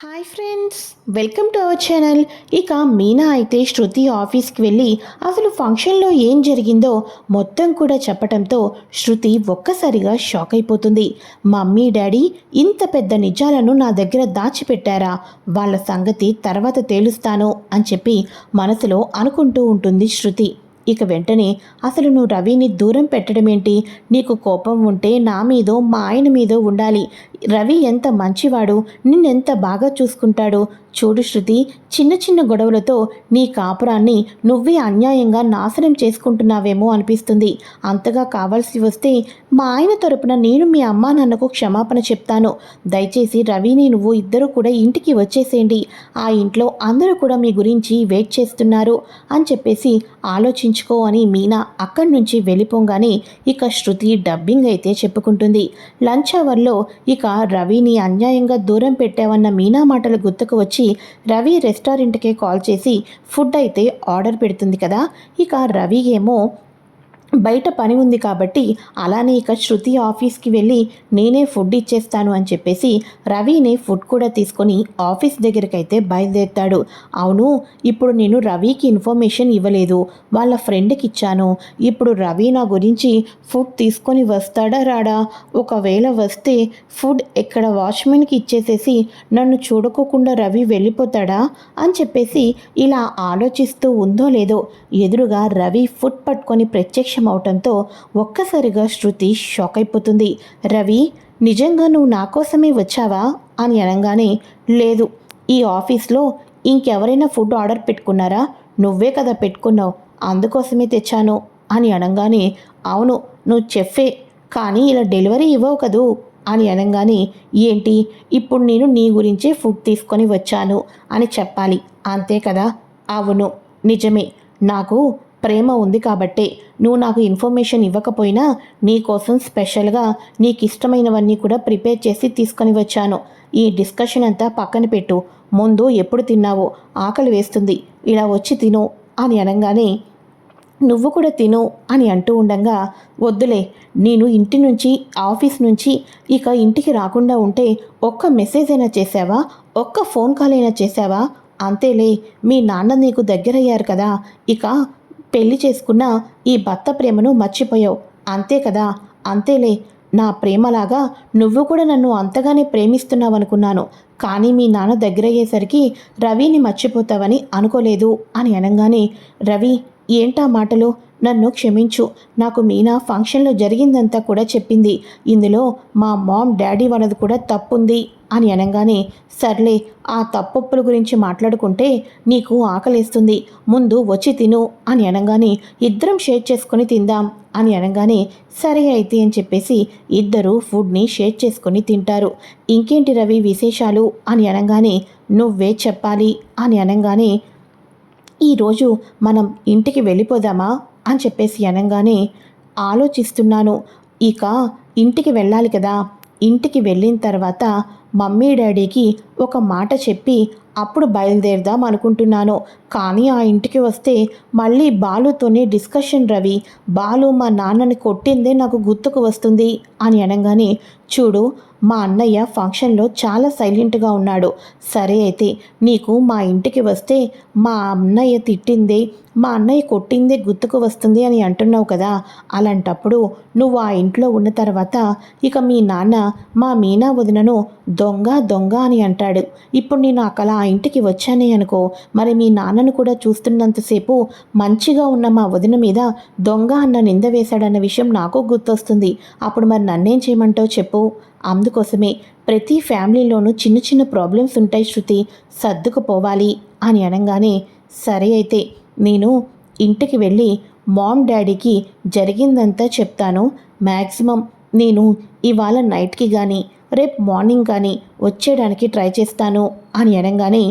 Hi friends welcome to our channel ఇక మీనా అయితే శృతి ఆఫీస్కి వెళ్ళి అసలు ఫంక్షన్లో ఏం జరిగిందో మొత్తం కూడా చెప్పటంతో శృతి ఒక్కసారిగా షాక్ అయిపోతుంది. మమ్మీ డాడీ ఇంత పెద్ద నిజాలను నా దగ్గర దాచిపెట్టారా? వాళ్ళ సంగతి తర్వాత తేలుస్తాను అని చెప్పి మనసులో అనుకుంటూ ఉంటుంది శృతి. ఇక వెంటనే అసలు నువ్వు రవిని దూరం పెట్టడమేంటి? నీకు కోపం ఉంటే నా మీదో మా ఆయన మీదో ఉండాలి. రవి ఎంత మంచివాడు నిన్నెంత బాగా చూసుకుంటాడు. చూడు శృతి చిన్న చిన్న గొడవలతో నీ కాపురాన్ని నువ్వే అన్యాయంగా నాశనం చేసుకుంటున్నావేమో అనిపిస్తుంది. అంతగా కావాల్సి వస్తే మా ఆయన తరపున నేను మీ అమ్మా నాన్నకు క్షమాపణ చెప్తాను. దయచేసి రవిని నువ్వు ఇద్దరు కూడా ఇంటికి వచ్చేసేయండి. ఆ ఇంట్లో అందరూ కూడా మీ గురించి వెయిట్ చేస్తున్నారు అని చెప్పేసి ఆలోచించుకో అని మీనా అక్కడి నుంచి వెళ్ళిపోగానే ఇక శృతి డబ్బింగ్ అయితే చెప్పుకుంటుంది. లంచ్ అవర్లో ఇక రవిని అన్యాయంగా దూరం పెట్టావన్న మీనా మాటలు గుర్తుకు వచ్చి రవి రెస్టారెంట్కే కాల్ చేసి ఫుడ్ అయితే ఆర్డర్ పెడుతుంది కదా ఇక రవి ఏమో బయట పని ఉంది కాబట్టి అలానే ఇక శృతి ఆఫీస్కి వెళ్ళి నేనే ఫుడ్ ఇచ్చేస్తాను అని చెప్పేసి రవిని ఫుడ్ కూడా తీసుకొని ఆఫీస్ దగ్గరికైతే బయలుదేరుతాడు. అవును ఇప్పుడు నేను రవికి ఇన్ఫర్మేషన్ ఇవ్వలేదు. వాళ్ళ ఫ్రెండ్కి ఇచ్చాను. ఇప్పుడు రవి నా గురించి ఫుడ్ తీసుకొని వస్తాడా రాడా? ఒకవేళ వస్తే ఫుడ్ ఎక్కడ వాచ్మెన్కి ఇచ్చేసేసి నన్ను చూడకోకుండా రవి వెళ్ళిపోతాడా అని చెప్పేసి ఇలా ఆలోచిస్తూ ఉందో లేదో ఎదురుగా రవి ఫుడ్ పట్టుకొని ప్రత్యక్ష అవటంతో ఒక్కసారిగా శృతి షాక్ అయిపోతుంది రవి నిజంగా నువ్వు నా కోసమే వచ్చావా? అని అనగానే లేదు. ఈ ఆఫీస్లో ఇంకెవరైనా ఫుడ్ ఆర్డర్ పెట్టుకున్నారా? నువ్వే కదా పెట్టుకున్నావు. అందుకోసమే తెచ్చాను. అని అనగానే అవును నువ్వు చెఫే. కానీ ఇలా డెలివరీ ఇవ్వవు కదూ? అని అనగానే ఏంటి? ఇప్పుడు నేను నీ గురించే ఫుడ్ తీసుకొని వచ్చాను అని చెప్పాలి. అంతే కదా? అవును. నిజమే. నాకు ప్రేమ ఉంది కాబట్టే నువ్వు నాకు ఇన్ఫర్మేషన్ ఇవ్వకపోయినా నీకోసం స్పెషల్గా నీకు ఇష్టమైనవన్నీ కూడా ప్రిపేర్ చేసి తీసుకొని వచ్చాను. ఈ డిస్కషన్ అంతా పక్కన పెట్టు. ముందు ఎప్పుడు తిన్నావో ఆకలి వేస్తుంది. ఇలా వచ్చి తిను అని అనగానే నువ్వు కూడా తిను అని అంటూ ఉండగా వద్దులే నేను ఇంటి నుంచి ఆఫీస్ నుంచి ఇక ఇంటికి రాకుండా ఉంటే ఒక్క మెసేజ్ అయినా చేసావా ఒక్క ఫోన్ కాల్ అయినా చేసావా అంతేలే మీ నాన్న నీకు దగ్గరయ్యారు కదా ఇక పెళ్ళి చేసుకున్న ఈ భర్త ప్రేమను మర్చిపోయావు. అంతే కదా? అంతేలే. నా ప్రేమలాగా నువ్వు కూడా నన్ను అంతగానే ప్రేమిస్తున్నావనుకున్నాను. కానీ మీ నాన్న దగ్గరయ్యేసరికి రవిని మర్చిపోతావని అనుకోలేదు అని అనగానే రవి ఏంటా మాటలు? నన్ను క్షమించు. నాకు మీనా ఫంక్షన్లో జరిగిందంతా కూడా చెప్పింది. ఇందులో మా మామ్ డాడీ వాళ్ళది కూడా తప్పుంది అని అనగానే సర్లే ఆ తప్పొప్పుల గురించి మాట్లాడుకుంటే నీకు ఆకలేస్తుంది. ముందు వచ్చి తిను అని అనగానే ఇద్దరం షేర్ చేసుకొని తిందాం అని అనగానే సరే అయితే అని చెప్పేసి ఇద్దరు ఫుడ్ని షేర్ చేసుకొని తింటారు. ఇంకేంటి రవి విశేషాలు అని అనగానే నువ్వే చెప్పాలి అని అనగానే ఈరోజు మనం ఇంటికి వెళ్ళిపోదామా? అని చెప్పేసి అనగానే ఆలోచిస్తున్నాను. ఇక ఇంటికి వెళ్ళాలి కదా. ఇంటికి వెళ్ళిన తర్వాత మమ్మీ డాడీకి ఒక మాట చెప్పి అప్పుడు బయలుదేరదాం అనుకుంటున్నాను. కానీ ఆ ఇంటికి వస్తే మళ్ళీ బాలుతోనే డిస్కషన్ రవి. బాలు మా నాన్నని కొట్టిందే నాకు గుర్తుకు వస్తుంది అని అనగానే చూడు మా అన్నయ్య ఫంక్షన్లో చాలా సైలెంట్గా ఉన్నాడు. సరే అయితే నీకు మా ఇంటికి వస్తే మా అన్నయ్య తిట్టిందే మా అన్నయ్య కొట్టిందే గుర్తుకు వస్తుంది అని అంటున్నావు కదా అలాంటప్పుడు నువ్వు ఆ ఇంట్లో ఉన్న తర్వాత ఇక మీ నాన్న మా మీనా వదినను దొంగ దొంగ అని అంటాడు. ఇప్పుడు నేను అక్కడ ఆ ఇంటికి వచ్చానే అనుకో. మరి మీ నాన్నను కూడా చూస్తున్నంతసేపు మంచిగా ఉన్న మా వదిన మీద దొంగ అన్న నింద వేశాడన్న విషయం నాకు గుర్తొస్తుంది. అప్పుడు మరి నన్నేం చేయమంటావు చెప్పు. అందుకోసమే ప్రతి ఫ్యామిలీలోనూ చిన్న చిన్న ప్రాబ్లమ్స్ ఉంటాయి శృతి. సర్దుకుపోవాలి అని అనగానే సరే అయితే నేను ఇంటికి వెళ్ళి మామ్ డాడీకి జరిగిందంతా చెప్తాను. మ్యాక్సిమం నేను ఇవాళ నైట్కి కానీ రేపు మార్నింగ్ కానీ వచ్చేయడానికి ట్రై చేస్తాను అని అనగానే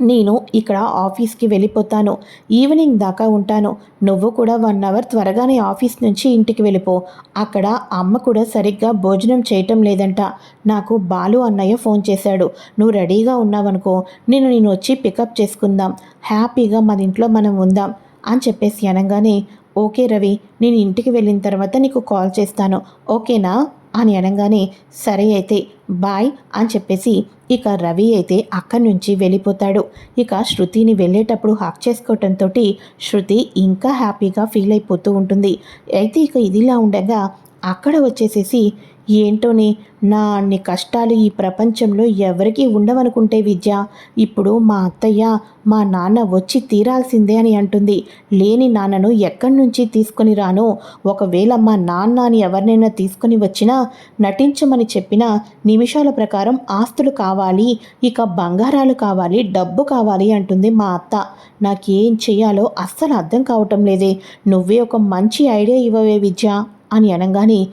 నేను ఇక్కడ ఆఫీస్కి వెళ్ళిపోతాను. ఈవినింగ్ దాకా ఉంటాను. నువ్వు కూడా వన్ అవర్ త్వరగానే ఆఫీస్ నుంచి ఇంటికి వెళ్ళిపో. అక్కడ అమ్మ కూడా సరిగ్గా భోజనం చేయటం లేదంట. నాకు బాలు అన్నయ్య ఫోన్ చేశాడు. నువ్వు రెడీగా ఉన్నావనుకో నేను నేను వచ్చి పికప్ చేసుకుందాం. హ్యాపీగా మన ఇంట్లో మనం ఉందాం అని చెప్పేసి అనగానే ఓకే రవి నేను ఇంటికి వెళ్ళిన తర్వాత నీకు కాల్ చేస్తాను. ఓకేనా? అని అనగానే సరే అయితే బాయ్ అని చెప్పేసి ఇక రవి అయితే అక్కడి నుంచి వెళ్ళిపోతాడు. ఇక శృతిని వెళ్ళేటప్పుడు హాక్ చేసుకోవటంతో శృతి ఇంకా హ్యాపీగా ఫీల్ అయిపోతూ ఉంటుంది. అయితే ఇక ఇదిలా ఉండగా అక్కడ వచ్చేసేసి ఏంటోని? నా అన్ని కష్టాలు ఈ ప్రపంచంలో ఎవరికీ ఉండవనుకుంటే విద్య ఇప్పుడు మా అత్తయ్య మా నాన్న వచ్చి తీరాల్సిందే అని అంటుంది. లేని నాన్నను ఎక్కడి నుంచి తీసుకొని రాను? ఒకవేళ మా నాన్న అని ఎవరినైనా తీసుకొని వచ్చినా నటించమని చెప్పినా నిమిషాల ప్రకారం ఆస్తులు కావాలి ఇక బంగారాలు కావాలి డబ్బు కావాలి అంటుంది మా అత్త. నాకేం చేయాలో అస్సలు అర్థం కావటం లేదే. నువ్వే ఒక మంచి ఐడియా ఇవ్వవే విద్య అని అనగానే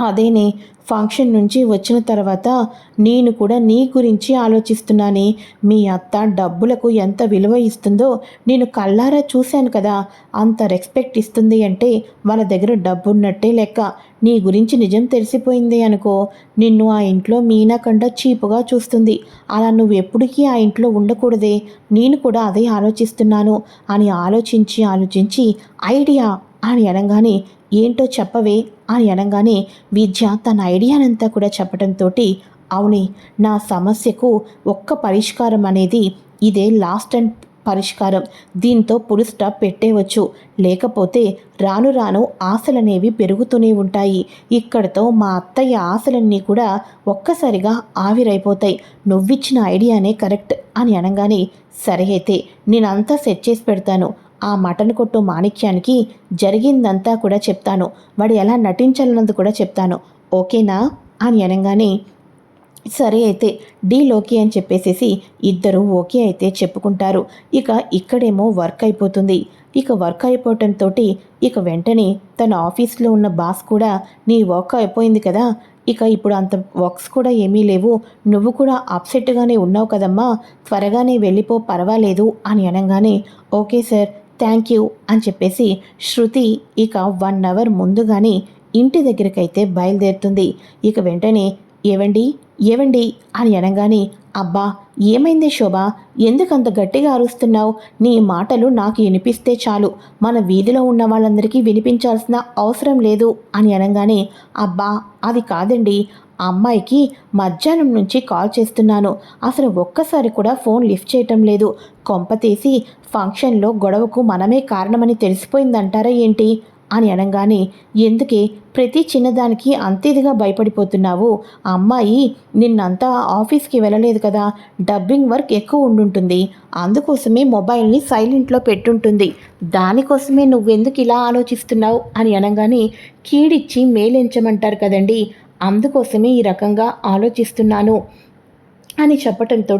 అదేనే ఫంక్షన్ నుంచి వచ్చిన తర్వాత నేను కూడా నీ గురించి ఆలోచిస్తున్నానే. మీ అత్త డబ్బులకు ఎంత విలువ ఇస్తుందో నేను కళ్ళారా చూశాను కదా. అంత రెస్పెక్ట్ ఇస్తుంది అంటే వాళ్ళ దగ్గర డబ్బున్నట్టే లెక్క. నీ గురించి నిజం తెలిసిపోయింది అనుకో. నిన్ను ఆ ఇంట్లో మీనాకండా చీపుగా చూస్తుంది. అలా నువ్వు ఎప్పటికీ ఆ ఇంట్లో ఉండకూడదే. నేను కూడా అదే ఆలోచిస్తున్నాను అని ఆలోచించి ఆలోచించి ఐడియా అని అనగానే ఏంటో చెప్పవే. అని అనగానే విద్య తన ఐడియానంతా కూడా చెప్పడంతో అవునే నా సమస్యకు ఒక్క పరిష్కారం అనేది ఇదే లాస్ట్ అండ్ పరిష్కారం. దీంతో పులి స్టాప్ పెట్టేవచ్చు. లేకపోతే రాను రాను ఆశలనేవి పెరుగుతూనే ఉంటాయి. ఇక్కడతో మా అత్తయ్య ఆశలన్నీ కూడా ఒక్కసారిగా ఆవిరైపోతాయి. నువ్విచ్చిన ఐడియానే కరెక్ట్ అని అనగానే సరే అయితే నేనంతా సెట్ చేసి పెడతాను. ఆ మటన్ కొట్టు మాణిక్యానికి జరిగిందంతా కూడా చెప్తాను. వాడు ఎలా నటించాలన్నది కూడా చెప్తాను. ఓకేనా? అని అనగానే సరే అయితే డీలోకి అని చెప్పేసేసి ఇద్దరు ఓకే అయితే చెప్పుకుంటారు. ఇక ఇక్కడేమో వర్క్ అయిపోతుంది. ఇక వర్క్ అయిపోవటంతో ఇక వెంటనే తన ఆఫీస్లో ఉన్న బాస్ కూడా నీ వర్క్ అయిపోయింది కదా ఇక ఇప్పుడు అంత వర్క్స్ కూడా ఏమీ లేవు. నువ్వు కూడా అప్సెట్గానే ఉన్నావు కదమ్మా. త్వరగానే వెళ్ళిపో పర్వాలేదు అని అనగానే ఓకే సార్ థ్యాంక్ యూ అని చెప్పేసి శృతి ఇక వన్ అవర్ ముందుగానే ఇంటి దగ్గరికైతే బయలుదేరుతుంది. ఇక వెంటనే ఏవండి? ఏవండి? అని అనగానే అబ్బా ఏమైంది శోభ? ఎందుకంత గట్టిగా అరుస్తున్నావు? నీ మాటలు నాకు వినిపిస్తే చాలు. మన వీధిలో ఉన్న వాళ్ళందరికీ వినిపించాల్సిన అవసరం లేదు అని అనగానే అబ్బా అది కాదండి. అమ్మాయికి మధ్యాహ్నం నుంచి కాల్ చేస్తున్నాను. అసలు ఒక్కసారి కూడా ఫోన్ లిఫ్ట్ చేయటం లేదు. కొంపతీసి ఫంక్షన్లో గొడవకు మనమే కారణమని తెలిసిపోయిందంటారా ఏంటి? అని అనగానే ఎందుకే? ప్రతి చిన్నదానికి అంతేదిగా భయపడిపోతున్నావు. అమ్మాయి నిన్నంతా ఆఫీస్కి వెళ్ళలేదు కదా. డబ్బింగ్ వర్క్ ఎక్కువ ఉండుంటుంది. అందుకోసమే మొబైల్ని సైలెంట్లో పెట్టుంటుంది. దానికోసమే నువ్వెందుకు ఇలా ఆలోచిస్తున్నావు? అని అనగానే కీడిచ్చి మేలెంచమంటారు కదండి. అందుకోసమే ఈ రకంగా ఆలోచిస్తున్నాను. అని చెప్పటంతో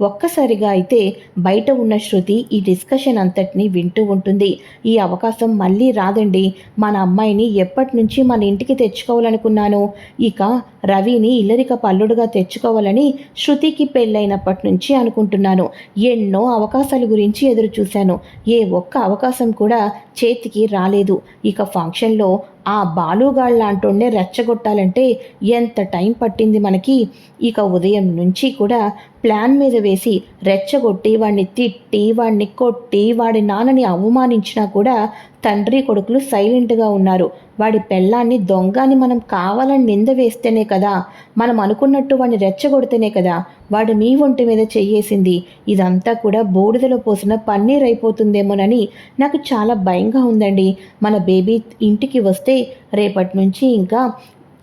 ఒక్కసారిగా అయితే బయట ఉన్న శృతి ఈ డిస్కషన్ అంతటిని వింటూ ఉంటుంది. ఈ అవకాశం మళ్ళీ రాదండి. మన అమ్మాయిని ఎప్పటి నుంచి మన ఇంటికి తెచ్చుకోవాలనుకున్నాను? ఇక రవిని ఇల్లరిక పల్లుడుగా తెచ్చుకోవాలని శృతికి పెళ్ళైనప్పటి నుంచి అనుకుంటున్నాను. ఎన్నో అవకాశాల గురించి ఎదురు చూశాను. ఏ ఒక్క అవకాశం కూడా చేతికి రాలేదు. ఇక ఫంక్షన్లో ఆ బాలుగాళ్ళ రెచ్చగొట్టాలంటే ఎంత టైం పట్టింది మనకి? ఇక ఉదయం నుంచి కూడా ప్లాన్ మీద వేసి రెచ్చగొట్టి వాడిని తిట్టి వాడిని కొట్టి వాడి నాన్నని అవమానించినా కూడా తండ్రి కొడుకులు సైలెంట్గా ఉన్నారు. వాడి పెళ్ళాన్ని దొంగని మనం కావాలని నింద వేస్తేనే కదా మనం అనుకున్నట్టు వాడిని రెచ్చగొడితేనే కదా వాడు మీ ఒంటి మీద చెయ్యేసింది. ఇదంతా కూడా బూడిదలో పోసిన పన్నీర్ అయిపోతుందేమోనని నాకు చాలా భయంగా ఉందండి. మన బేబీ ఇంటికి వస్తే రేపటి నుంచి ఇంకా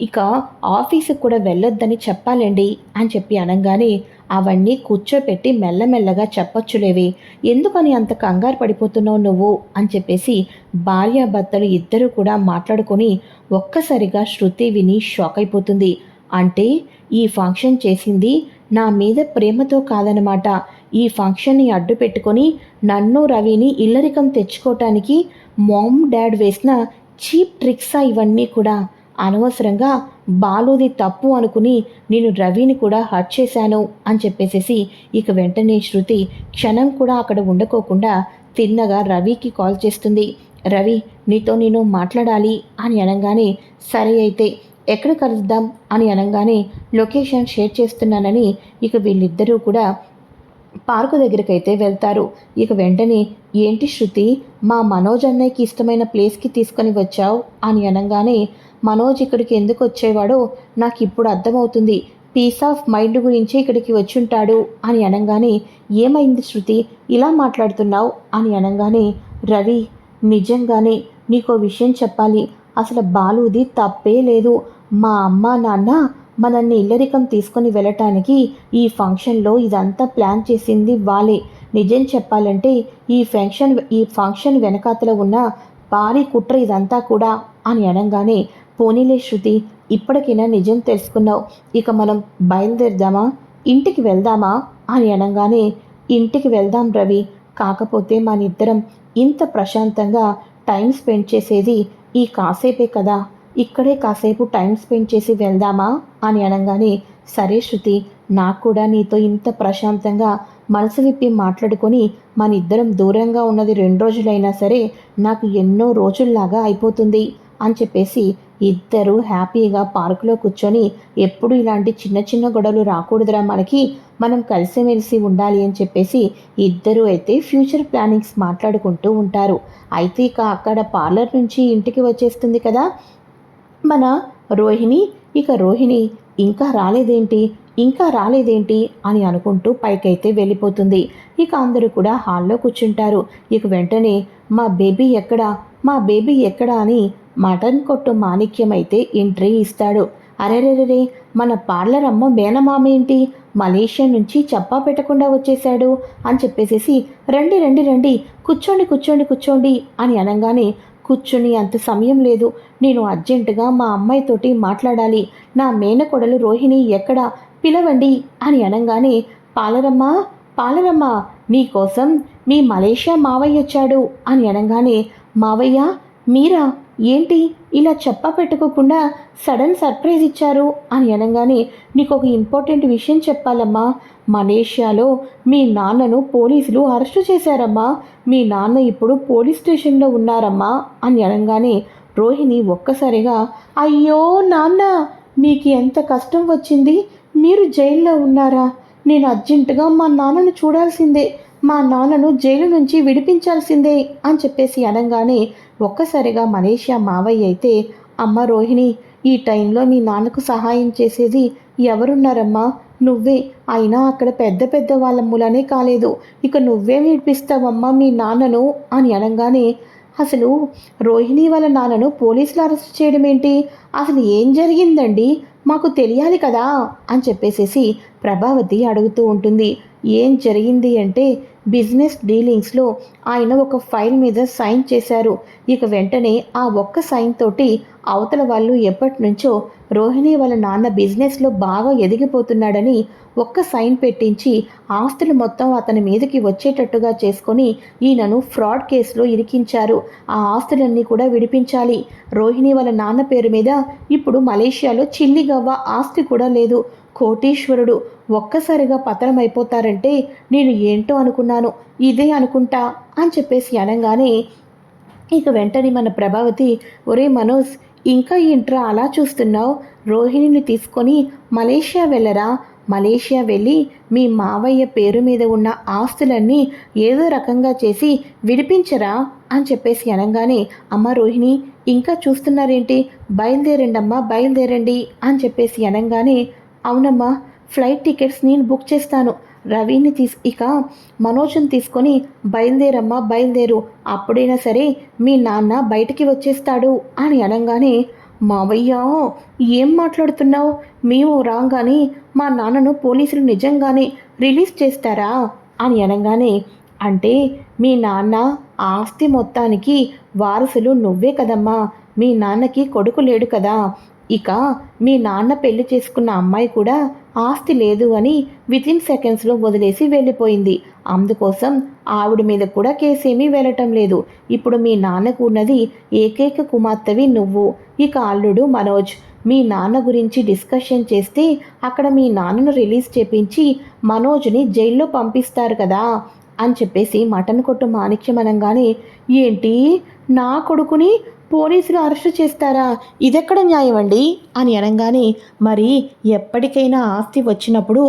ఇక ఆఫీసుకు కూడా వెళ్ళొద్దని చెప్పాలండి అని చెప్పి అనగానే అవన్నీ కూర్చోపెట్టి మెల్లమెల్లగా చెప్పొచ్చులేవి. ఎందుకని అంత కంగారు పడిపోతున్నావు నువ్వు? అని చెప్పేసి భార్యాభర్తలు ఇద్దరూ కూడా మాట్లాడుకొని ఒక్కసారిగా శృతి విని షాక్ అయిపోతుంది. అంటే ఈ ఫంక్షన్ చేసింది నా మీద ప్రేమతో కాదనమాట. ఈ ఫంక్షన్ని అడ్డు పెట్టుకొని నన్ను రవిని ఇల్లరికం తెచ్చుకోవటానికి మామ్ డాడ్ వేసిన చీప్ ట్రిక్సా ఇవన్నీ కూడా. అనవసరంగా బాలుది తప్పు అనుకుని నేను రవిని కూడా హర్ట్ చేశాను అని చెప్పేసేసి ఇక వెంటనే శృతి క్షణం కూడా అక్కడ ఉండకోకుండా తిన్నగా రవికి కాల్ చేస్తుంది. రవి నీతో నేను మాట్లాడాలి అని అనగానే సరే అయితే ఎక్కడ కలుద్దాం అని అనగానే లొకేషన్ షేర్ చేస్తున్నానని ఇక వీళ్ళిద్దరూ కూడా పార్కు దగ్గరికైతే వెళ్తారు. ఇక వెంటనే ఏంటి శృతి మా మనోజ్ అన్నయ్యకి ఇష్టమైన ప్లేస్కి తీసుకొని వచ్చావు? అని అనగానే మనోజ్ ఇక్కడికి ఎందుకు వచ్చేవాడో నాకు ఇప్పుడు అర్థమవుతుంది. పీస్ ఆఫ్ మైండ్ గురించి ఇక్కడికి వచ్చుంటాడు అని అనగానే ఏమైంది శృతి? ఇలా మాట్లాడుతున్నావు? అని అనగానే రవి నిజంగానే నీకో విషయం చెప్పాలి. అసలు బాలుది తప్పే లేదు. మా అమ్మ నాన్న మనల్ని ఇల్లరికం తీసుకొని వెళ్ళటానికి ఈ ఫంక్షన్లో ఇదంతా ప్లాన్ చేసింది వాళ్ళే. నిజం చెప్పాలంటే ఈ ఫంక్షన్ ఈ ఫంక్షన్ వెనకాతల ఉన్న భారీ కుట్ర ఇదంతా కూడా అని అనగానే పోనీలే శృతి ఇప్పటికైనా నిజం తెలుసుకున్నావు. ఇక మనం బయలుదేరదామా? ఇంటికి వెళ్దామా? అని అనగానే ఇంటికి వెళ్దాం రవి. కాకపోతే మనిద్దరం ఇంత ప్రశాంతంగా టైం స్పెండ్ చేసేది ఈ కాసేపే కదా. ఇక్కడే కాసేపు టైం స్పెండ్ చేసి వెళ్దామా? అని అనగానే సరే శృతి నాకు కూడా నీతో ఇంత ప్రశాంతంగా మనసు విప్పి మాట్లాడుకొని మన ఇద్దరం దూరంగా ఉన్నది రెండు రోజులైనా సరే నాకు ఎన్నో రోజుల్లాగా అయిపోతుంది అని చెప్పేసి ఇద్దరు హ్యాపీగా పార్కులో కూర్చొని ఎప్పుడు ఇలాంటి చిన్న చిన్న గొడవలు రాకూడదురా మనకి. మనం కలిసిమెలిసి ఉండాలి అని చెప్పేసి ఇద్దరూ అయితే ఫ్యూచర్ ప్లానింగ్స్ మాట్లాడుకుంటూ ఉంటారు. అయితే ఇక అక్కడ పార్లర్ నుంచి ఇంటికి వచ్చేస్తుంది కదా. మన రోహిణి ఇక రోహిణి ఇంకా రాలేదేంటి? ఇంకా రాలేదేంటి? అని అనుకుంటూ పైకైతే వెళ్ళిపోతుంది. ఇక అందరూ కూడా హాల్లో కూర్చుంటారు. ఇక వెంటనే మా బేబీ ఎక్కడా? మా బేబీ ఎక్కడా? అని మటన్ కొట్టు మాణిక్యం అయితే ఎంట్రీ ఇస్తాడు. అరెరెరే మన పార్లర్ అమ్మ మేనమామ ఏంటి? మలేషియా నుంచి చెప్పా పెట్టకుండా వచ్చేశాడు అని చెప్పేసేసి రండి రండి రండి కూర్చోండి కూర్చోండి కూర్చోండి అని అనగానే కూర్చుని అంత సమయం లేదు. నేను అర్జెంటుగా మా అమ్మాయితోటి మాట్లాడాలి. నా మేనకొడలు రోహిణి ఎక్కడ? పిలవండి అని అనగానే పాలరమ్మ పాలరమ్మ నీకోసం మీ మలేషియా మావయ్య వచ్చాడు అని అనగానే మావయ్య మీరా? ఏంటి? ఇలా చెప్ప పెట్టుకోకుండా సడన్ సర్ప్రైజ్ ఇచ్చారు అని అనగానే నీకు ఒక ఇంపార్టెంట్ విషయం చెప్పాలమ్మా. మలేషియాలో మీ నాన్నను పోలీసులు అరెస్టు చేశారమ్మా. మీ నాన్న ఇప్పుడు పోలీస్ స్టేషన్లో ఉన్నారమ్మా అని అనగానే రోహిణి ఒక్కసారిగా అయ్యో నాన్న మీకు ఎంత కష్టం వచ్చింది? మీరు జైల్లో ఉన్నారా? నేను అర్జెంటుగా మా నాన్నను చూడాల్సిందే. మా నాన్నను జైలు నుంచి విడిపించాల్సిందే అని చెప్పేసి అనగానే ఒక్కసారిగా మలేషియా మావయ్య అయితే అమ్మ రోహిణి ఈ టైంలో మీ నాన్నకు సహాయం చేసేది ఎవరున్నారమ్మా? నువ్వే. అయినా అక్కడ పెద్ద పెద్ద వాళ్ళ మూలనే కాలేదు. ఇక నువ్వే విడిపిస్తావమ్మా మీ నాన్నను? అని అనగానే అసలు రోహిణి వాళ్ళ నాన్నను పోలీసులు అరెస్ట్ చేయడం ఏంటి అసలు ఏం జరిగిందండి? మాకు తెలియాలి కదా? అని చెప్పేసేసి ప్రభావతి అడుగుతూ ఉంటుంది ఏం జరిగింది అంటే బిజినెస్ డీలింగ్స్లో ఆయన ఒక ఫైల్ మీద సైన్ చేశారు. ఇక వెంటనే ఆ ఒక్క సైన్ తోటి అవతల వాళ్ళు ఎప్పటి నుంచో రోహిణి వాళ్ళ నాన్న బిజినెస్లో బాగా ఎదిగిపోతున్నాడని ఒక్క సైన్ పెట్టించి ఆస్తులు మొత్తం అతని మీదకి వచ్చేటట్టుగా చేసుకొని ఈయనను ఫ్రాడ్ కేసులో ఇరికించారు. ఆ ఆస్తులన్నీ కూడా విడిపించాలి. రోహిణి వాళ్ళ నాన్న పేరు మీద ఇప్పుడు మలేషియాలో చిల్లిగవ్వ ఆస్తి కూడా లేదు. కోటీశ్వరుడు ఒక్కసారిగా పతనం అయిపోతారంటే నేను ఏంటో అనుకున్నాను. ఇదే అనుకుంటా అని చెప్పేసి అనగానే ఇక వెంటనే మన ప్రభావతి ఒరే మనోజ్ ఇంకా ఏంట్రా అలా చూస్తున్నావు? రోహిణిని తీసుకొని మలేషియా వెళ్ళరా? మలేషియా వెళ్ళి మీ మావయ్య పేరు మీద ఉన్న ఆస్తులన్నీ ఏదో రకంగా చేసి విడిపించరా? అని చెప్పేసి అనగానే అమ్మ రోహిణి ఇంకా చూస్తున్నారేంటి? బయలుదేరండమ్మా బయలుదేరండి. అని చెప్పేసి అనగానే అవునమ్మా ఫ్లైట్ టికెట్స్ నేను బుక్ చేస్తాను. రవిని తీసు ఇక మనోజ్ని తీసుకొని బయలుదేరమ్మా బయలుదేరు. అప్పుడైనా సరే మీ నాన్న బయటికి వచ్చేస్తాడు అని అనగానే మావయ్య ఏం మాట్లాడుతున్నావు? మేము రాగానే మా నాన్నను పోలీసులు నిజంగానే రిలీజ్ చేస్తారా? అని అనగానే అంటే మీ నాన్న ఆస్తి మొత్తానికి వారసులు నువ్వే కదమ్మా. మీ నాన్నకి కొడుకు లేడు కదా. ఇక మీ నాన్న పెళ్ళి చేసుకున్న అమ్మాయి కూడా ఆస్తి లేదు అని వితిన్ సెకండ్స్లో వదిలేసి వెళ్ళిపోయింది. అందుకోసం ఆవిడ మీద కూడా కేసేమీ వెళ్ళటం లేదు. ఇప్పుడు మీ నాన్నకు ఉన్నది ఏకైక కుమార్తెవి నువ్వు. ఇక అల్లుడు మనోజ్ మీ నాన్న గురించి డిస్కషన్ చేస్తే అక్కడ మీ నాన్నను రిలీజ్ చేపించి మనోజ్ని జైల్లో పంపిస్తారు కదా అని చెప్పేసి మటన్ కొట్టు మాణిక్యం ఏంటి నా కొడుకుని పోలీసులు అరెస్ట్ చేస్తారా? ఇదెక్కడ న్యాయం అండి అని అనగానే మరి ఎప్పటికైనా ఆస్తి వచ్చినప్పుడు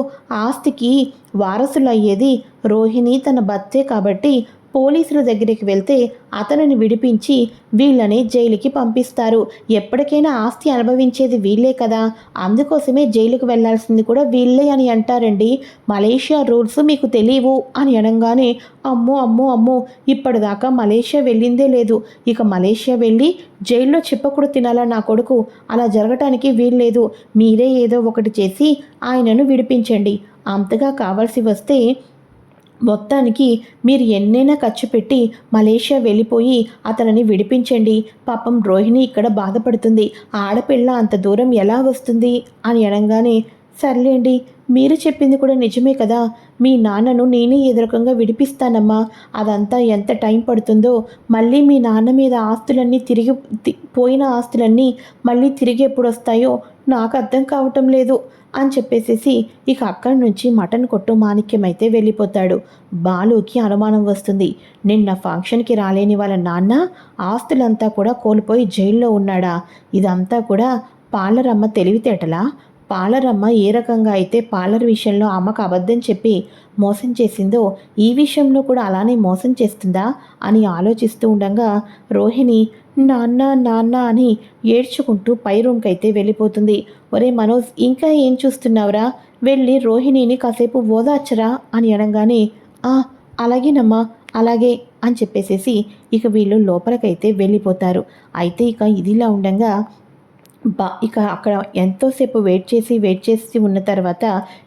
ఆస్తికి వారసులు అయ్యేది రోహిణి తన భర్తే కాబట్టి పోలీసుల దగ్గరికి వెళ్తే అతనిని విడిపించి వీళ్ళని జైలుకి పంపిస్తారు. ఎప్పటికైనా ఆస్తి అనుభవించేది వీళ్ళే కదా. అందుకోసమే జైలుకు వెళ్ళాల్సింది కూడా వీళ్ళే అని అంటారండి. మలేషియా రూల్స్ మీకు తెలియవు అని అనగానే అమ్మో అమ్మో అమ్మో ఇప్పటిదాకా మలేషియా వెళ్ళిందే లేదు. ఇక మలేషియా వెళ్ళి జైల్లో చిప్పకుడు తినాలా నా కొడుకు? అలా జరగటానికి వీల్లేదు. మీరే ఏదో ఒకటి చేసి ఆయనను విడిపించండి. అంతగా కావాల్సి వస్తే మొత్తానికి మీరు ఎన్నైనా ఖర్చు పెట్టి మలేషియా వెళ్ళిపోయి అతనిని విడిపించండి. పాపం రోహిణి ఇక్కడ బాధపడుతుంది. ఆడపిల్ల అంత దూరం ఎలా వస్తుంది? అని అనగానే సర్లేండి మీరు చెప్పింది కూడా నిజమే కదా. మీ నాన్నను నేనే ఎదురకంగా విడిపిస్తానమ్మా. అదంతా ఎంత టైం పడుతుందో మళ్ళీ మీ నాన్న మీద ఆస్తులన్నీ తిరిగి పోయిన ఆస్తులన్నీ మళ్ళీ తిరిగి ఎప్పుడు వస్తాయో నాకు అర్థం కావటం లేదు. అని చెప్పేసేసి ఇక అక్కడి నుంచి మటన్ కొట్టు మాణిక్యం అయితే వెళ్ళిపోతాడు. బాలుకి అనుమానం వస్తుంది. నిన్న ఫంక్షన్కి రాలేని వాళ్ళ నాన్న ఆస్తులంతా కూడా కోల్పోయి జైల్లో ఉన్నాడా? ఇదంతా కూడా పాలరమ్మ తెలివితేటలా? పాలరమ్మ ఏ రకంగా అయితే పాలర్ విషయంలో అమ్మకు అబద్ధం చెప్పి మోసం చేసిందో ఈ విషయంలో కూడా అలానే మోసం చేస్తుందా అని ఆలోచిస్తూ ఉండగా రోహిణి నాన్న నాన్న అని ఏడ్చుకుంటూ పై రూమ్కి అయితే వెళ్ళిపోతుంది. ఒరే మనోజ్ ఇంకా ఏం చూస్తున్నావురా? వెళ్ళి రోహిణిని కాసేపు ఓదార్చరా? అని అనగానే ఆ అలాగేనమ్మా అలాగే అని చెప్పేసేసి ఇక వీళ్ళు లోపలికైతే వెళ్ళిపోతారు. అయితే ఇక ఇదిలా ఉండగా బా ఇక అక్కడ ఎంతోసేపు వెయిట్ చేసి వెయిట్ చేసి ఉన్న తర్వాత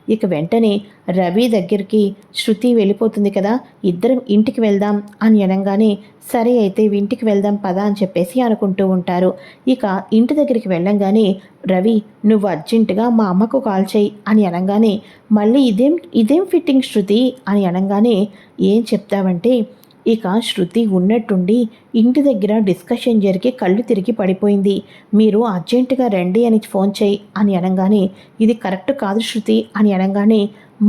ఇక వెంటనే రవి దగ్గరికి శృతి వెళ్ళిపోతుంది కదా ఇద్దరం ఇంటికి వెళ్దాం అని అనగానే సరే అయితే ఇంటికి వెళ్దాం పదా అని చెప్పేసి అనుకుంటూ ఉంటారు. ఇక ఇంటి దగ్గరికి వెళ్ళంగానే రవి నువ్వు అర్జెంటుగా మా అమ్మకు కాల్ చేయి అని అనగానే మళ్ళీ ఇదేం ఇదేం ఫిట్టింగ్ శృతి అని అనగానే ఏం చెప్తావంటే ఇక శృతి ఉన్నట్టుండి ఇంటి దగ్గర డిస్కషన్ జరిగి కళ్ళు తిరిగి పడిపోయింది. మీరు అర్జెంటుగా రండి అని ఫోన్ చేయి అని అనగానే ఇది కరెక్ట్ కాదు శృతి అని అనగానే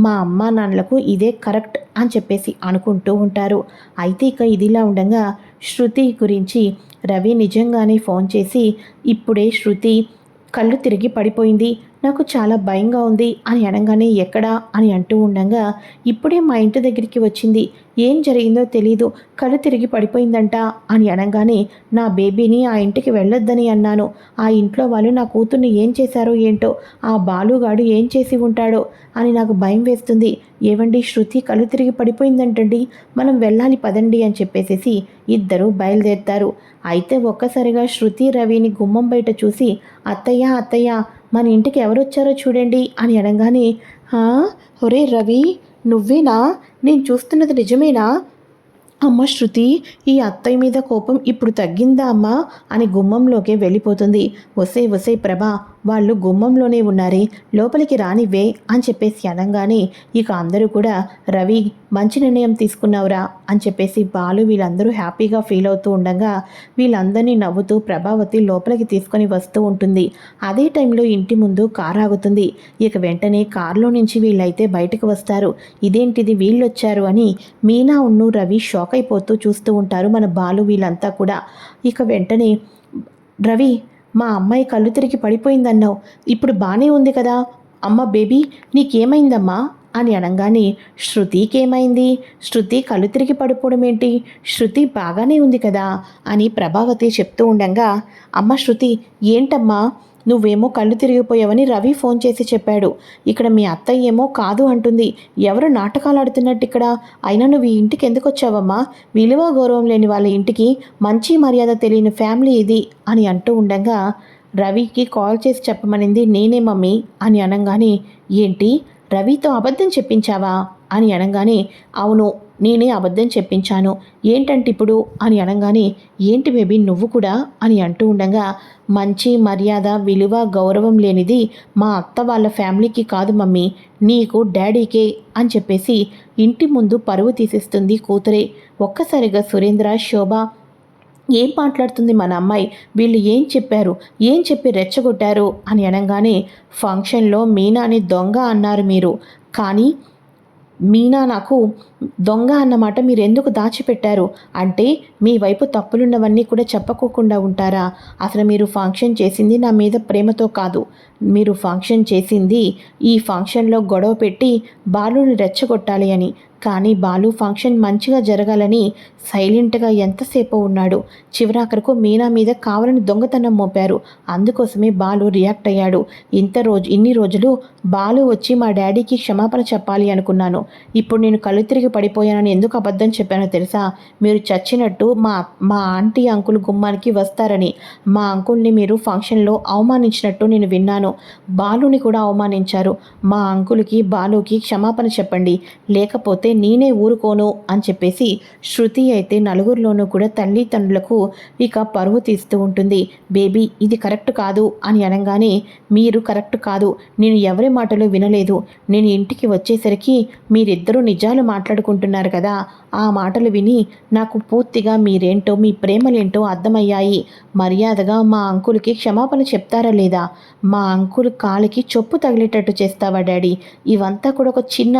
మా అమ్మ నాన్నలకు ఇదే కరెక్ట్ అని చెప్పేసి అనుకుంటూ ఉంటారు. అయితే ఇక ఇదిలా ఉండగా శృతి గురించి రవి నిజంగానే ఫోన్ చేసి ఇప్పుడే శృతి కళ్ళు తిరిగి పడిపోయింది. నాకు చాలా భయంగా ఉంది అని అనగానే ఎక్కడా అని అంటూ ఉండగా ఇప్పుడే మా ఇంటి దగ్గరికి వచ్చింది. ఏం జరిగిందో తెలీదు. కళ్ళు తిరిగి పడిపోయిందంట అని అనగానే నా బేబీని ఆ ఇంటికి వెళ్ళొద్దని అన్నాను. ఆ ఇంట్లో వాళ్ళు నా కూతుర్ని ఏం చేశారో ఏంటో ఆ బాలుగాడు ఏం చేసి ఉంటాడో అని నాకు భయం వేస్తుంది. ఏవండి శృతి కళ్ళు తిరిగి పడిపోయిందంటండి. మనం వెళ్ళాలి పదండి అని చెప్పేసేసి ఇద్దరు బయలుదేరుతారు. అయితే ఒక్కసారిగా శృతి రవిని గుమ్మం బయట చూసి అత్తయ్య అత్తయ్య మన ఇంటికి ఎవరు వచ్చారో చూడండి అని అనగానే "హా? ఒరే రవి నువ్వేనా? నేను చూస్తున్నది నిజమేనా? అమ్మ శృతి ఈ అత్తయ్య మీద కోపం ఇప్పుడు తగ్గిందా అమ్మా? అని గుమ్మంలోకి వెళ్ళిపోతుంది. వసే వసే ప్రభా వాళ్ళు గుమ్మంలోనే ఉన్నారే లోపలికి రానివ్వే అని చెప్పేసి అనగానే ఇక అందరూ కూడా రవి మంచి నిర్ణయం తీసుకున్నావురా అని చెప్పేసి బాలు వీళ్ళందరూ హ్యాపీగా ఫీల్ అవుతూ ఉండగా వీళ్ళందరినీ నవ్వుతూ ప్రభావతి లోపలికి తీసుకొని వస్తూ ఉంటుంది. అదే టైంలో ఇంటి ముందు కారు ఆగుతుంది. ఇక వెంటనే కారులో నుంచి వీళ్ళైతే బయటకు వస్తారు. ఇదేంటిది? వీళ్ళు వచ్చారు అని మీనా ఉన్ను రవి షాక్ అయిపోతూ చూస్తూ ఉంటారు మన బాలు వీళ్ళంతా కూడా. ఇక వెంటనే రవి మా అమ్మాయి కళ్ళు తిరిగి పడిపోయిందన్నావు. ఇప్పుడు బాగానే ఉంది కదా. అమ్మ బేబీ నీకేమైందమ్మా? అని అనగానే శృతికేమైంది శృతి కళ్ళు తిరిగి పడిపోవడం ఏంటి? శృతి బాగానే ఉంది కదా అని ప్రభావతి చెప్తూ ఉండగా అమ్మ శృతి ఏంటమ్మా? నువ్వేమో కళ్ళు తిరిగిపోయావని రవి ఫోన్ చేసి చెప్పాడు. ఇక్కడ మీ అత్తయ్య ఏమో కాదు అంటుంది. ఎవరు నాటకాలు ఆడుతున్నట్టు ఇక్కడ? అయినా నువ్వు ఈ ఇంటికి ఎందుకు వచ్చావమ్మా విలువ గౌరవం లేని వాళ్ళ ఇంటికి మంచి మర్యాద తెలియని ఫ్యామిలీ ఇది అని అంటూ ఉండగా రవికి కాల్ చేసి చెప్పమనింది నేనే మమ్మీ అని అనగానే ఏంటి? రవితో అబద్ధం చెప్పించావా? అని అనగానే అవును నేనే అబద్ధం చెప్పించాను. ఏంటంటే ఇప్పుడు అని అనగానే ఏంటి బేబీ నువ్వు కూడా? అని అంటూ ఉండగా మంచి మర్యాద విలువ గౌరవం లేనిది మా అత్త వాళ్ళ ఫ్యామిలీకి కాదు మమ్మీ. నీకు డాడీకే అని చెప్పేసి ఇంటి ముందు పరువు తీసేస్తుంది కూతురే. ఒక్కసారిగా సురేంద్ర శోభ ఏం మాట్లాడుతుంది మన అమ్మాయి? వీళ్ళు ఏం చెప్పారు? ఏం చెప్పి రెచ్చగొట్టారు? అని అనగానే ఫంక్షన్లో మీనాని దొంగ అన్నారు మీరు. కానీ మీనా నాకు దొంగ అన్నమాట మీరు ఎందుకు దాచిపెట్టారు? అంటే మీ వైపు తప్పులున్నవన్నీ కూడా చెప్పకోకుండా ఉంటారా? అసలు మీరు ఫంక్షన్ చేసింది నా మీద ప్రేమతో కాదు. మీరు ఫంక్షన్ చేసింది ఈ ఫంక్షన్లో గొడవ పెట్టి బాలుని రెచ్చగొట్టాలి అని. కానీ బాలు ఫంక్షన్ మంచిగా జరగాలని సైలెంట్గా ఎంతసేపు ఉన్నాడు. చివరాఖరకు మీనా మీద కావాలని దొంగతనం మోపారు. అందుకోసమే బాలు రియాక్ట్ అయ్యాడు. ఇంత రోజు ఇన్ని రోజులు బాలు వచ్చి మా డాడీకి క్షమాపణ చెప్పాలి అనుకున్నాను. ఇప్పుడు నేను కళ్ళు తిరిగి పడిపోయానని ఎందుకు అబద్ధం చెప్పానో తెలుసా? మీరు చచ్చినట్టు మా మా ఆంటీ అంకుల్ గుమ్మానికి వస్తారని. మా అంకుల్ని మీరు ఫంక్షన్లో అవమానించినట్టు నేను విన్నాను. బాలుని కూడా అవమానించారు. మా అంకుల్కి బాలుకి క్షమాపణ చెప్పండి. లేకపోతే నేనే ఊరుకోను అని చెప్పేసి శృతి అయితే నలుగురిలోనూ కూడా తల్లిదండ్రులకు ఇక పరువు తీస్తూ ఉంటుంది. బేబీ ఇది కరెక్ట్ కాదు అని అనగానే మీరు కరెక్ట్ కాదు. నేను ఎవరి మాటలు వినలేదు. నేను ఇంటికి వచ్చేసరికి మీరిద్దరూ నిజాలు మాట్లాడుకుంటున్నారు కదా. ఆ మాటలు విని నాకు పూర్తిగా మీరేంటో మీ ప్రేమలేంటో అర్థమయ్యాయి. మర్యాదగా మా అంకుల్కి క్షమాపణ చెప్తారా లేదా? మా అంకుల్ కాలికి చొప్పు తగిలేటట్టు చేస్తావా డాడీ? ఇవంతా కూడా ఒక చిన్న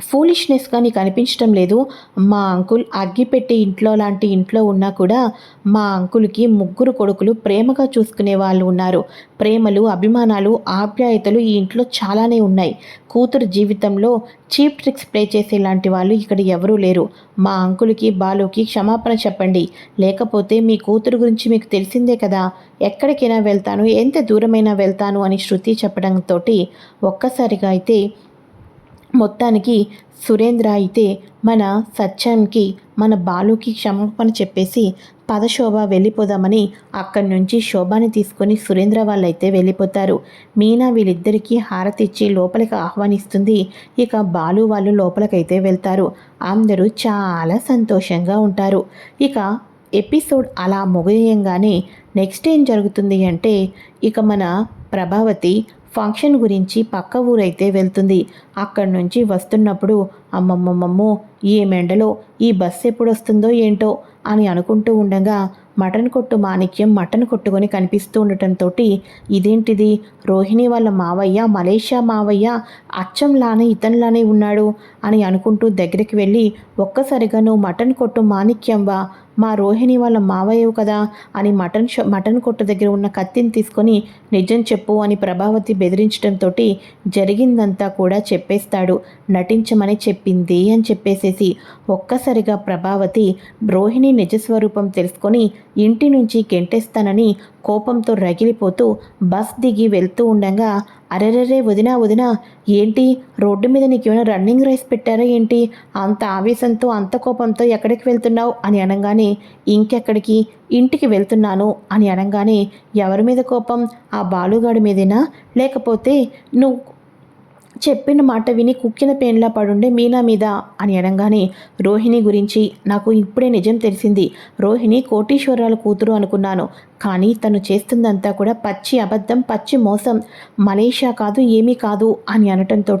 ఫూలిష్నెస్గా నీకు అనిపించడం లేదు. మా అంకుల్ అగ్గిపెట్టి ఇంట్లో లాంటి ఇంట్లో ఉన్నా కూడా మా అంకుల్కి ముగ్గురు కొడుకులు ప్రేమగా చూసుకునే వాళ్ళు ఉన్నారు. ప్రేమలు అభిమానాలు ఆప్యాయతలు ఈ ఇంట్లో చాలానే ఉన్నాయి. కూతురు జీవితంలో చీప్ ట్రిక్స్ ప్లే చేసే లాంటి వాళ్ళు ఇక్కడ ఎవరూ లేరు. మా అంకుల్కి బాలుకి క్షమాపణ చెప్పండి. లేకపోతే మీ కూతురు గురించి మీకు తెలిసిందే కదా. ఎక్కడికైనా వెళ్తాను ఎంత దూరమైనా వెళ్తాను అని శృతి చెప్పడంతో ఒక్కసారిగా అయితే మొత్తానికి సురేంద్ర అయితే మన సత్యంకి మన బాలుకి క్షమాపణ చెప్పేసి పదశోభ వెళ్ళిపోదామని అక్కడి నుంచి శోభాని తీసుకొని సురేంద్ర వాళ్ళైతే వెళ్ళిపోతారు. మీనా వీళ్ళిద్దరికీ హారతిచ్చి లోపలికి ఆహ్వానిస్తుంది. ఇక బాలు వాళ్ళు లోపలికైతే వెళ్తారు. అందరూ చాలా సంతోషంగా ఉంటారు. ఇక ఎపిసోడ్ అలా ముగియంగానే నెక్స్ట్ ఏం జరుగుతుంది అంటే ఇక మన ప్రభావతి ఫంక్షన్ గురించి పక్క ఊరైతే వెళ్తుంది. అక్కడి నుంచి వస్తున్నప్పుడు అమ్మమ్మమ్మమ్మో ఈ మెండలో ఈ బస్సు ఎప్పుడు వస్తుందో ఏంటో అని అనుకుంటూ ఉండగా మటన్ కొట్టు మాణిక్యం మటన్ కొట్టుకొని కనిపిస్తూ ఉండటంతో ఇదేంటిది? రోహిణి వాళ్ళ మావయ్య మలేషియా మావయ్య అచ్చంలానే ఇతనిలానే ఉన్నాడు అని అనుకుంటూ దగ్గరికి వెళ్ళి ఒక్కసారిగా నువ్వు మటన్ కొట్టు మాణిక్యంవా? మా రోహిణి వాళ్ళ మావయ్యవు కదా అని మటన్ షో మటన్ కొట్టు దగ్గర ఉన్న కత్తిని తీసుకొని నిజం చెప్పు అని ప్రభావతి బెదిరించడంతో జరిగిందంతా కూడా చెప్పేస్తాడు. నటించమని చెప్పింది అని చెప్పేసేసి ఒక్కసారిగా ప్రభావతి రోహిణి నిజస్వరూపం తెలుసుకొని ఇంటి నుంచి గెంటేస్తానని కోపంతో రగిలిపోతూ బస్ దిగి వెళ్తూ ఉండగా అరెరరే వదినా వదినా ఏంటి? రోడ్డు మీద నీకేమైనా రన్నింగ్ రేస్ పెట్టారా ఏంటి? అంత ఆవేశంతో అంత కోపంతో ఎక్కడికి వెళ్తున్నావు? అని అనగానే ఇంకెక్కడికి? ఇంటికి వెళ్తున్నాను అని అనగానే ఎవరి మీద కోపం? ఆ బాలుగాడి మీదేనా? లేకపోతే నువ్వు చెప్పిన మాట విని కుక్కిన పేన్లా పడుండే మీనా మీద? అని అనగానే రోహిణి గురించి నాకు ఇప్పుడే నిజం తెలిసింది. రోహిణి కోటీశ్వరాల కూతురు అనుకున్నాను. కానీ తను చేస్తుందంతా కూడా పచ్చి అబద్ధం పచ్చి మోసం. మలేషియా కాదు ఏమీ కాదు అని అనటంతో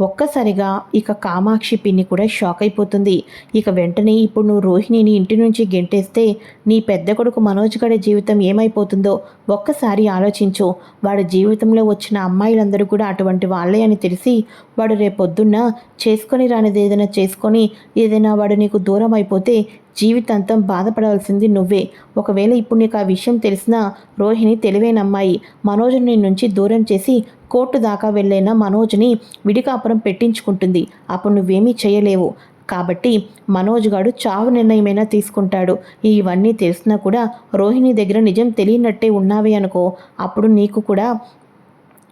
ఒక్కసారిగా ఇక కామాక్షి పిన్ని కూడా షాక్ అయిపోతుంది. ఇక వెంటనే ఇప్పుడు నువ్వు రోహిణిని ఇంటి నుంచి గెంటేస్తే నీ పెద్ద కొడుకు మనోజ్ జీవితం ఏమైపోతుందో ఒక్కసారి ఆలోచించు. వాడి జీవితంలో వచ్చిన అమ్మాయిలందరూ కూడా అటువంటి వాళ్ళే అని తెలిసి వాడు రేపొద్దున్న చేసుకొని రానిది ఏదైనా చేసుకొని ఏదైనా వాడు నీకు దూరం అయిపోతే జీవితాంతం బాధపడవలసింది నువ్వే. ఒకవేళ ఇప్పుడు నీకు ఆ విషయం తెలిసినా రోహిణి తెలివైన అమ్మాయి మనోజ్ని నుంచి దూరం చేసి కోర్టు దాకా వెళ్ళైన మనోజ్ని విడికాపురం పెట్టించుకుంటుంది. అప్పుడు నువ్వేమీ చేయలేవు. కాబట్టి మనోజ్ గాడు చావు నిర్ణయమైనా తీసుకుంటాడు. ఇవన్నీ తెలిసినా కూడా రోహిణి దగ్గర నిజం తెలియనట్టే ఉన్నావే అనుకో. అప్పుడు నీకు కూడా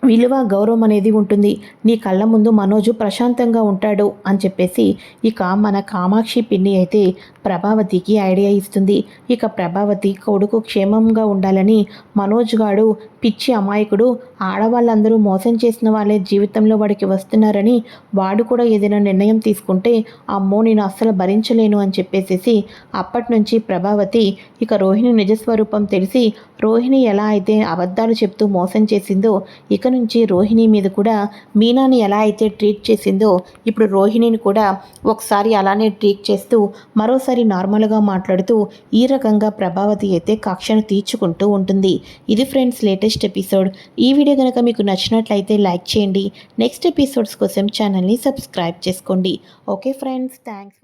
విలువ గౌరవం అనేది ఉంటుంది. నీ కళ్ళ ముందు మనోజు ప్రశాంతంగా ఉంటాడు అని చెప్పేసి ఇక మన కామాక్షి పిన్ని అయితే ప్రభావతికి ఐడియా ఇస్తుంది. ఇక ప్రభావతి కొడుకు క్షేమంగా ఉండాలని మనోజ్ గాడు పిచ్చి అమాయకుడు ఆడవాళ్ళందరూ మోసం చేసిన వాళ్ళే జీవితంలో వాడికి వస్తున్నారని వాడు కూడా ఏదైనా నిర్ణయం తీసుకుంటే అమ్మో నేను అస్సలు భరించలేను అని చెప్పేసేసి అప్పటి నుంచి ప్రభావతి ఇక రోహిణి నిజస్వరూపం తెలిసి రోహిణి ఎలా అయితే అబద్ధాలు చెప్తూ మోసం చేసిందో ఇక నుంచి రోహిణి మీద కూడా మీనాని ఎలా అయితే ట్రీట్ చేసిందో ఇప్పుడు రోహిణిని కూడా ఒకసారి అలానే ట్రీట్ చేస్తూ మరోసారి నార్మల్గా మాట్లాడుతూ ఈ రకంగా ప్రభావతి అయితే కక్షను తీర్చుకుంటూ ఉంటుంది. ఇది ఫ్రెండ్స్ లేటెస్ట్ ఎపిసోడ్. ఈ వీడియో వీడియో కనుక మీకు నచ్చినట్లయితే లైక్ చేయండి. నెక్స్ట్ ఎపిసోడ్స్ కోసం ఛానల్ని సబ్స్క్రైబ్ చేసుకోండి. Okay friends thanks